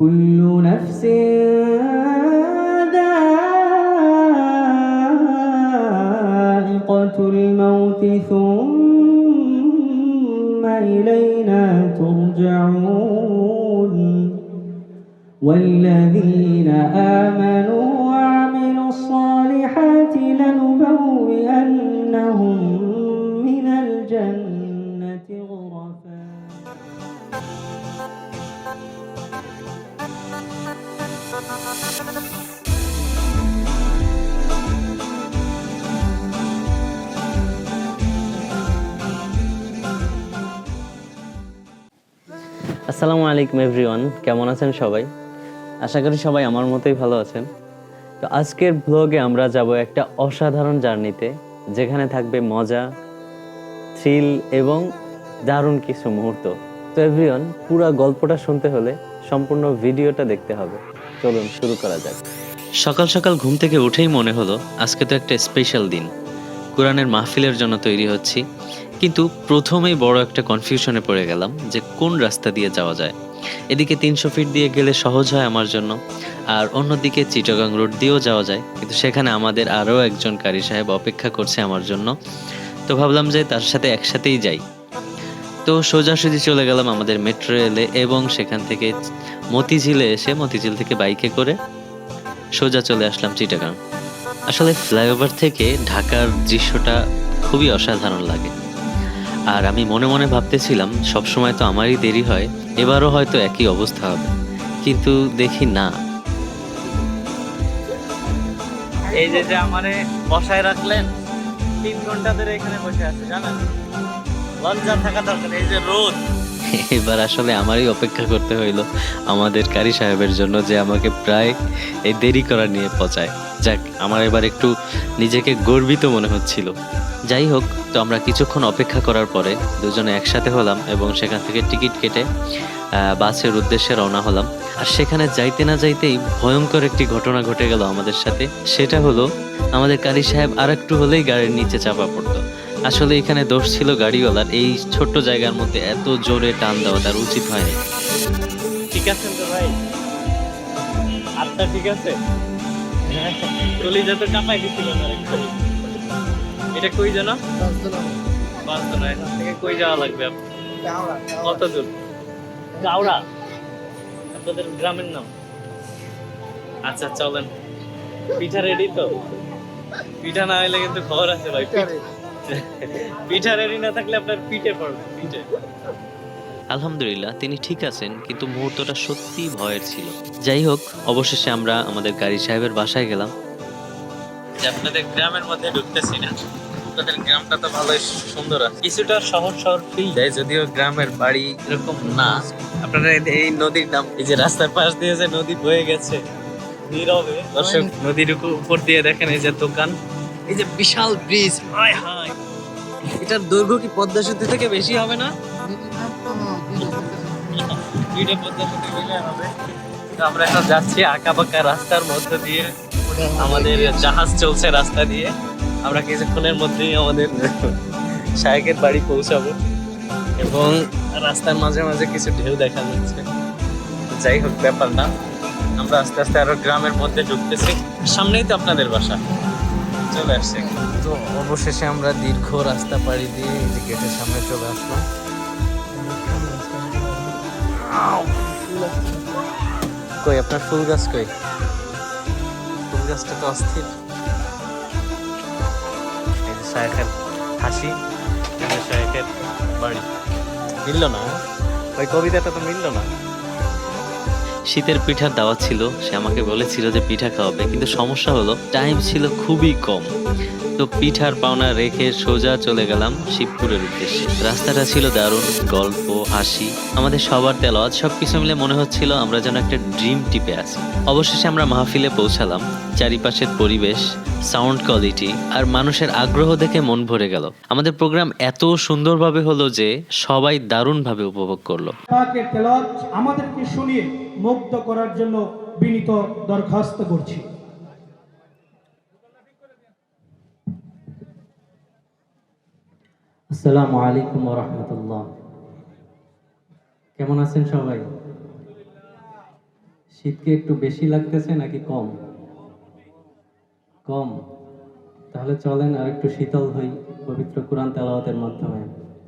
كل نفس ذائقة الموت ثم إلينا ترجعون والذين آمنوا আসসালামু আলাইকুম এভরিওয়ান কেমন আছেন সবাই? আশা করি সবাই আমার মতোই ভালো আছেন। তো আজকের ব্লগে আমরা যাব একটা অসাধারণ জার্নিতে, যেখানে থাকবে মজা থ্রিল এবং দারুণ কিছু মুহূর্ত। তো এভরিওয়ান পুরো গল্পটা শুনতে হলে সম্পূর্ণ ভিডিওটা দেখতে হবে। চলুন শুরু করা যাক। সকাল সকাল ঘুম থেকে উঠেই মনে হলো, আজকে তো একটা স্পেশাল দিন। কোরআনের মাহফিলের জন্য তৈরি হচ্ছি। কিন্তু প্রথমেই বড় একটা কনফিউশনে পড়ে গেলাম যে কোন রাস্তা দিয়ে যাওয়া যায়। এদিকে তিনশো ফিট দিয়ে গেলে সহজ হয় আমার জন্য, আর অন্যদিকে চিটাগাং রোড দিয়েও যাওয়া যায়। কিন্তু সেখানে আমাদের আরও একজন কারি সাহেব অপেক্ষা করছে আমার জন্য। তো ভাবলাম যে তার সাথে একসাথেই যাই। তো সোজাসুজি চলে গেলাম আমাদের মেট্রো রেলে এবং সেখান থেকে মতিঝিলে এসে মতিঝিল থেকে বাইকে করে সোজা চলে আসলাম চিটাগাং। আসলে ফ্লাইওভার থেকে ঢাকার দৃশ্যটা খুবই অসাধারণ লাগে। আর আমি মনে মনে ভাবতেছিলাম সবসময় তো আমারই দেরি হয়, এবারও হয়তো একই অবস্থা হবে। কিন্তু দেখি না। এই যে যে আমারে বসায় রাখলেন, তিন ঘণ্টা ধরে এখানে বসে আছে, জানেন? লজ্জা থাকা দরকার, এই যে রোদ। এবার আসলে আমারই অপেক্ষা করতে হইল আমাদের কারি সাহেবের জন্য যে আমাকে প্রায় এই দেরি করা নিয়ে পচায়। যাক, আমার এবার একটু নিজেকে গর্বিত মনে হচ্ছিল। যাই হোক, তো আমরা কিছুক্ষণ অপেক্ষা করার পরে দুজনে একসাথে হলাম এবং সেখান থেকে টিকিট কেটে বাসের উদ্দেশ্যে রওনা হলাম। আর সেখানে যাইতে না যাইতেই ভয়ঙ্কর একটি ঘটনা ঘটে গেল আমাদের সাথে। সেটা হলো, আমাদের কারি সাহেব আর একটু হলেই গাড়ির নিচে চাপা পড়তো। আসলে এখানে দোষ ছিল গাড়িওয়ালার। এই ছোট্ট জায়গার মধ্যে এত জোরে টান দেওয়া তার উচিত হয়নি। ঠিক আছে তো ভাই। আচ্ছা ঠিক আছে। চলি যত চাপাই দিছিল না এটা কই জানো? এখান থেকে কই যাওয়া লাগবে আপনার? কত দূর? গাওড়া। আপনাদের গ্রামের নাম। আচ্ছা চলেন। পিঠা রেডি তো? পিঠা না হলে কিন্তু খবর আছে ভাই। পিঠা রেডি না থাকলে আপনার পিঠে পড়বে পিঠে। আলহামদুলিল্লাহ তিনি ঠিক আছেন কিন্তু মুহূর্তটা সত্যি ভয়ের ছিল। যাই হোক অবশেষে আমরা আমাদের গাড়ি সাহেবের বাসায় গেলাম। আপনাদের গ্রামের মধ্যে ঢুকতেছি না। আপনাদের গ্রামটা তো ভালোই সুন্দর আছে। কিছুটা শহর শহর ফিল দেয় যদিও গ্রামের বাড়ি এরকম না। আপনারা এই- এই নদীর নাম এই যে রাস্তার পাশ দিয়ে যে নদী বয়ে গেছে নীরবে। দর্শক নদীর উপর দিয়ে দেখেন এই যে দোকান। এই যে বিশাল ব্রিজ, হায় হায়। এটার দৈর্ঘ্য কি পদ্মা সেতু থেকে বেশি হবে না? দুইটা পদ্মা সেতু মিলে হবে। তো আমরা এখন যাচ্ছি আঁকা বাঁকা রাস্তার মধ্য দিয়ে। আমাদের জাহাজ চলছে রাস্তা দিয়ে। আমরা কিছুক্ষণের মধ্যেই আমাদের শায়কের বাড়ি পৌঁছাবো। এবং রাস্তার মাঝে মাঝে কিছু ঢেউ দেখা যাচ্ছে। যাই হোক ব্যাপার না আমরা আস্তে আস্তে আরও গ্রামের মধ্যে ঢুকতেছি। সামনেই তো আপনাদের বাসা। চলে আসছে তো অবশেষে আমরা দীর্ঘ রাস্তা পাড়ি দিয়ে এই যে গেটের সামনে চলে আসলাম। কই আপনার ফুল গাছ কই? ফুল গাছটা তো অস্থির। শায়েখের হাসি শায়েখের বাড়ি। মিললো না ওই কবিতাটা তো মিলল না। শীতের পিঠার দাওয়াত ছিল, সে আমাকে বলেছিল যে পিঠা খাওয়াবে, কিন্তু সমস্যা হলো টাইম ছিল খুবই কম। তো পিঠার পাওনা রেখে সোজা চলে গেলাম শিবপুরের উদ্দেশ্যে। রাস্তাটা ছিল দারুণ, গল্প, হাসি, আমাদের সবার তেলাওয়াত, সবকিছু মিলে মনে হচ্ছিল আমরা যেন একটা ড্রিম টিপে আছি। অবশেষে আমরা মাহফিলে পৌঁছালাম, চারিপাশের পরিবেশ সাউন্ড কোয়ালিটি আর মানুষের আগ্রহ দেখে মন ভরে গেল। আমাদের প্রোগ্রাম এত সুন্দরভাবে হলো যে সবাই দারুণভাবে উপভোগ করল। আমাদেরকে শুনিয়ে মুক্ত করার জন্য বিনীত দরখাস্ত করছি। আসসালামু আলাইকুম রহমতুল্লাহ। কেমন আছেন সবাই? শীতকে একটু বেশি লাগতেছে নাকি কম? কম। তাহলে চলেন আর একটু শীতল হই পবিত্র কোরআন তেলাওয়াতের মাধ্যমে।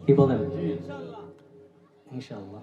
কি বলেন? ইনশাআল্লাহ।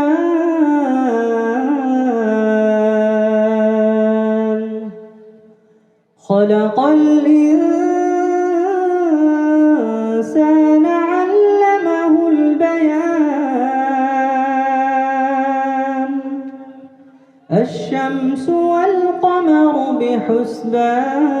والشمس والقمر بحسبان.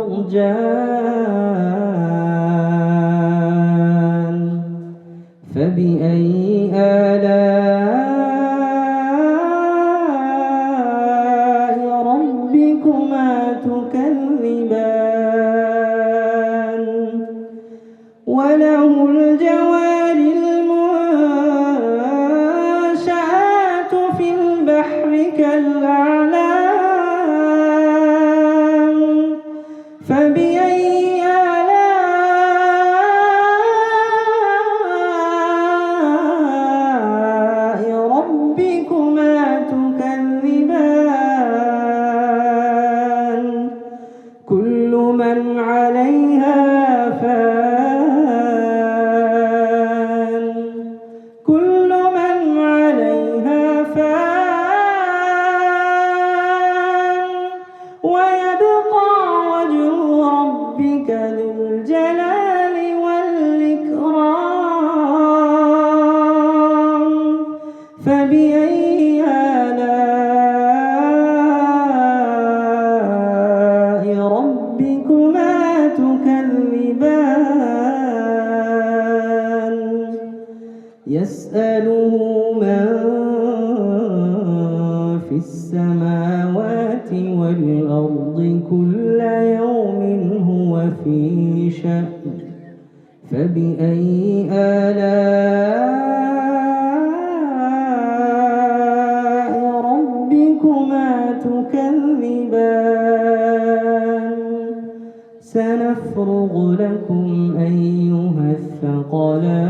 مرجان فبأي عن والأرض كل يوم هو في شأن. فبأي آلاء ربكما تكذبان؟ سنفرغ لكم أيها الثقلان.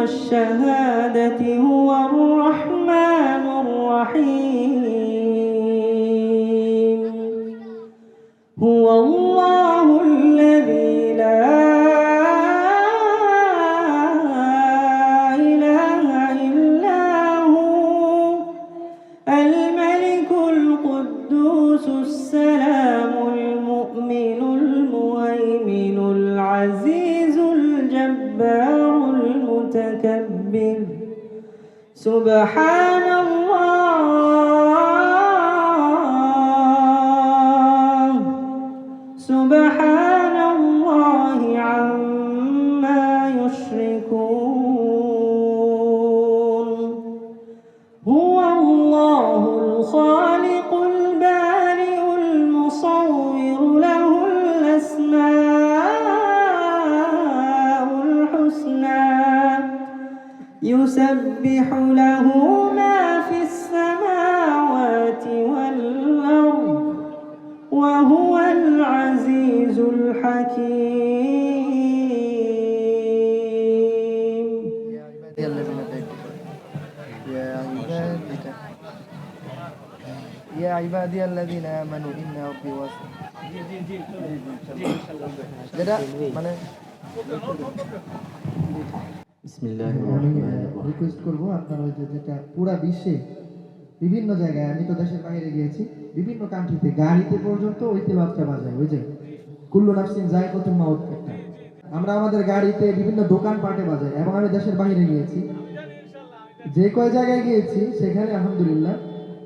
والشهادة هو يسبح له ما في السماوات والأرض وهو العزيز الحكيم. يا عبادي يا عبادي الذين آمنوا إن ربي واسع. যেটা রিকোয়েস্ট করব আপনারা যে যেটা পুরা বিশ্বে বিভিন্ন জায়গায়, আমি তো দেশের বাইরে গিয়েছি, বিভিন্ন কান্ট্রিতে গাড়িতে পর্যন্ত ওই তেলাপটা বাজায় ওই যে কুল্লু নাফসিন যায় কত মাউথ একটা। আমরা আমাদের গাড়িতে বিভিন্ন দোকান পাটে বাজাই, এবং আমি দেশের বাইরে গিয়েছি। যে কয় জায়গায় গিয়েছি, সেখানে আলহামদুলিল্লাহ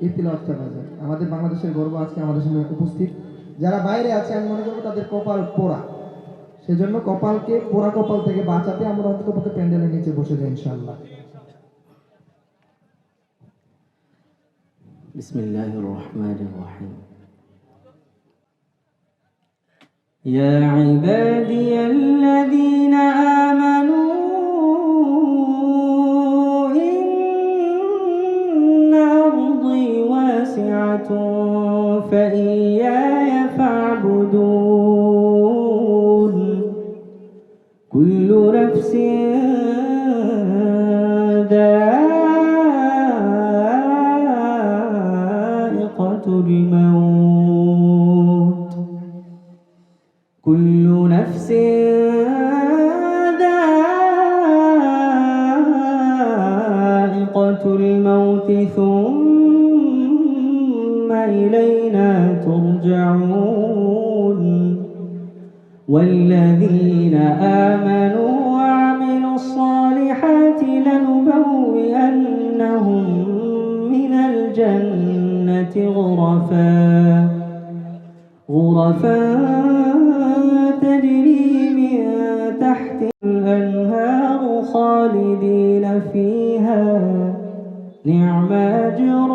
এই তেলাপটা বাজায় আমাদের বাংলাদেশের গর্ব আজকে আমাদের সামনে উপস্থিত। যারা বাইরে আছে, আমি মনে করব তাদের কপাল পোড়া। সেজন্য কপালকে পোড়া কপাল থেকে বাঁচাতে আমরা অন্তত প্যান্ডেলের নিচে বসে যাই ইনশাআল্লাহ بسم الله الرحمن الرحيم يا عبادي الذين إلينا ترجعون والذين آمنوا وعملوا الصالحات لنبوئنهم من الجنة غرفا غرفا تجري من تحت الأنهار خالدين فيها نعم أجر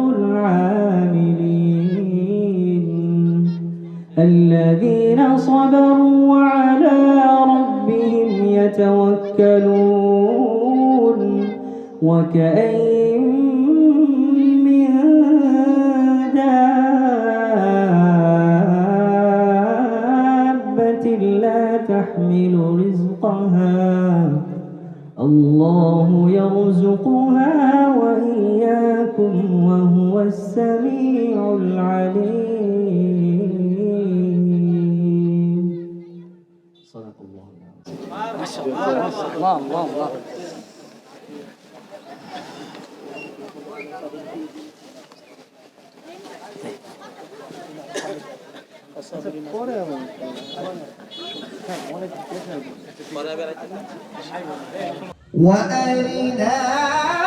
الذين صبروا وعلى ربهم يتوكلون. وكأين الله الله الله. وأرنا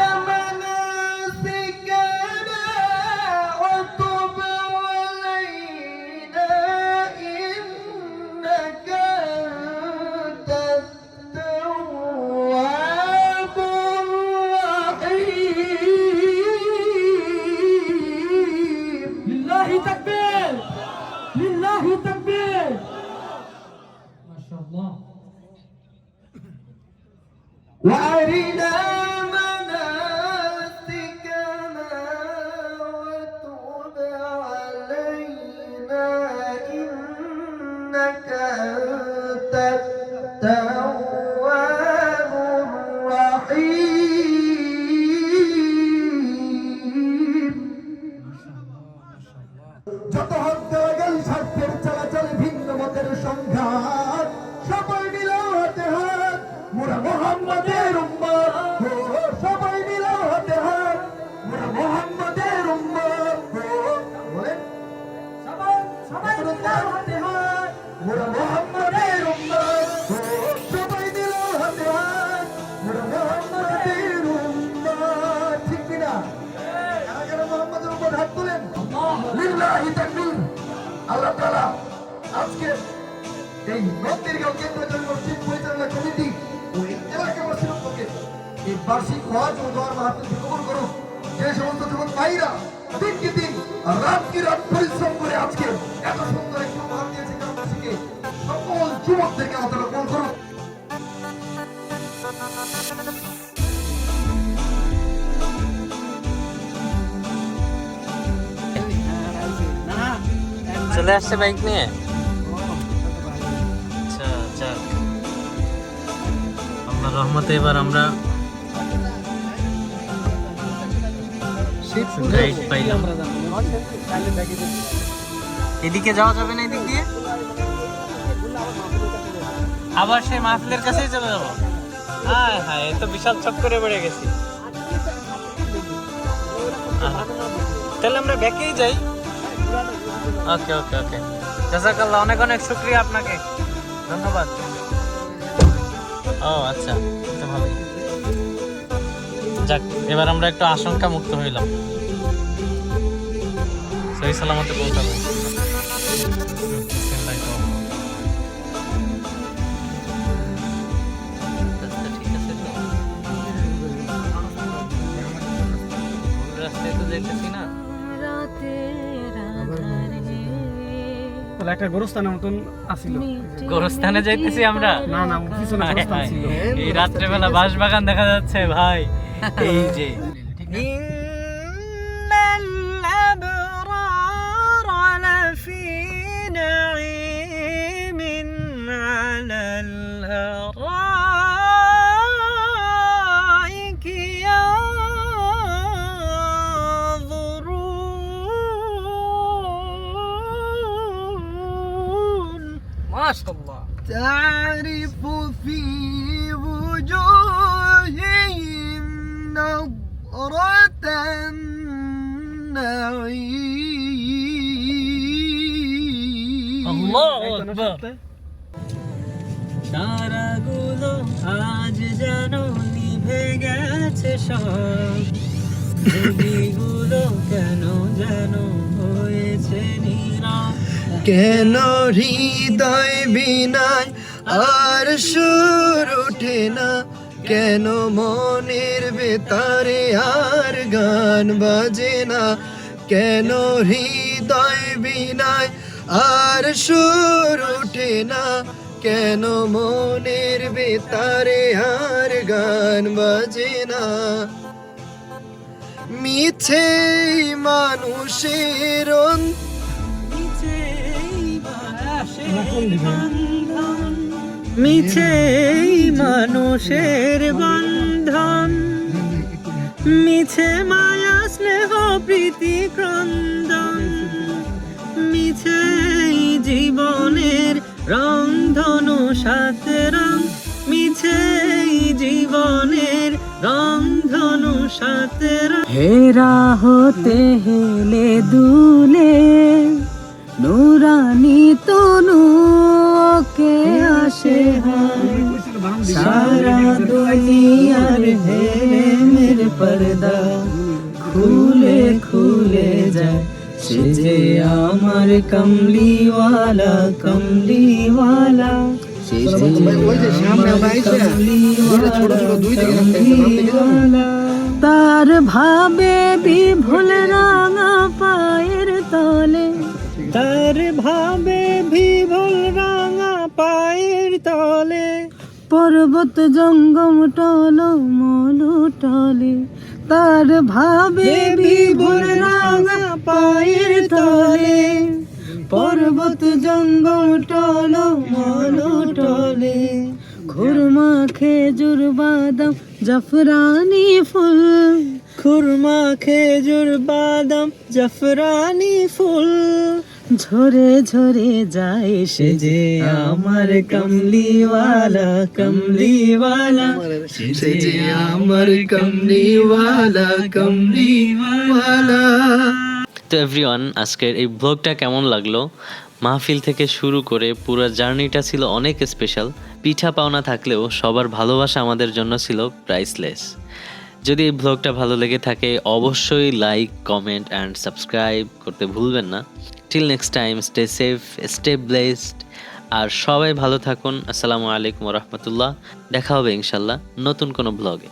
বার্ষিক হজ ও দোয়ার মাহফিল কবুল করুন। যে সমস্ত যুবক ভাইরা দিনকে দিন রাত কি রাত পরিশ্রম করে আজকে এত সুন্দর একটি উপহার দিয়েছে গ্রামবাসীকে, সকল যুবকদেরকে আমাদের কবুল করুন। চলে আসছে বাইক নিয়ে? আচ্ছা যাক আল্লাহর রহমতে এবার আমরা পাইলাম। এদিকে যাওয়া যাবে না এদিক দিয়ে? আবার সেই মাহফিলের কাছেই চলে যাব? হ্যাঁ হ্যাঁ এ তো বিশাল চক্করে বেড়ে গেছি। তাহলে আমরা ব্যাকেই যাই। ওকে ওকে ওকে। জাজাকাল্লাহ অনেক অনেক শুক্রিয়া আপনাকে। ধন্যবাদ। ও আচ্ছা তো ভালোই। যাক এবার আমরা একটু আশঙ্কা মুক্ত হইলাম। সহি সালামতে পৌঁছাবো। রহমানির তাহলে একটা গোরস্থানের মতন আসিল। গোরস্থানে যাইতেছি আমরা? না না কিছু না গোরস্থান। ছিল। এই রাত্রেবেলা বাঁশ বাগান দেখা যাচ্ছে ভাই। এই যে। تعرف في وجوههم نظرة النعيم আল্লাহু আকবার তারাগুলো আজ যেন নিভে গেছে সব গুলো কেন যেন হয়েছে নীরব কেন হৃদয় বিনায়? আর সুর ওঠে না। কেন মনের বেতারে আর গান বাজে না? কেন হৃদয় বিনায়? আর সুর ওঠে না। কেন মনের বেতারে আর গান বাজে না? মিছে মানুষের অন্ত মিছে মানুষের বন্ধন, মিছে মায়া, স্নেহ, প্রীতি, ক্রন্দন মিছে জীবনের রং ধনু সাত রং মিছে জীবনের রং ধনু সাত রং। হেরা হতে হেলে দুলে নুরানি তনু কে আসে সারা দুনিয়ার হেরেমের পর্দা খুলে খুলে যায়। সে যে আমার কমলিওয়ালা কমলিওয়ালা। সে যে? তার ভাবে বিভুল রাঙা পর্বত জঙ্গম টল মলু টলে। তার ভাবে বিভুল রাঙা পায়ের তলে। পর্বত জঙ্গম টল মলু টলে। খুরমা খেজুর বাদাম জাফরানি ফুল। খুরমা খেজুর বাদাম জাফরানি ফুল। ঝরে ঝরে যায় সে যে আমার কমলিওয়ালা কমলিওয়ালা। সে যে আমার কমলিওয়ালা কমলিওয়ালা। তো এভরিওয়ান আজকের এই ব্লগটা কেমন লাগল? মাহফিল থেকে শুরু করে পুরো জার্নিটা ছিল অনেক স্পেশাল পিঠা পাওনা থাকলেও সবার ভালোবাসা আমাদের জন্য ছিল প্রাইসলেস যদি এই ব্লগটা ভালো লেগে থাকে, অবশ্যই লাইক কমেন্ট অ্যান্ড সাবস্ক্রাইব করতে ভুলবেন না। Till next time stay safe stay blessed আর সবাই ভালো থাকুন। আসসালামু আলাইকুম রহমতুল্লাহ। দেখা হবে ইনশাল্লাহ নতুন কোনো ব্লগে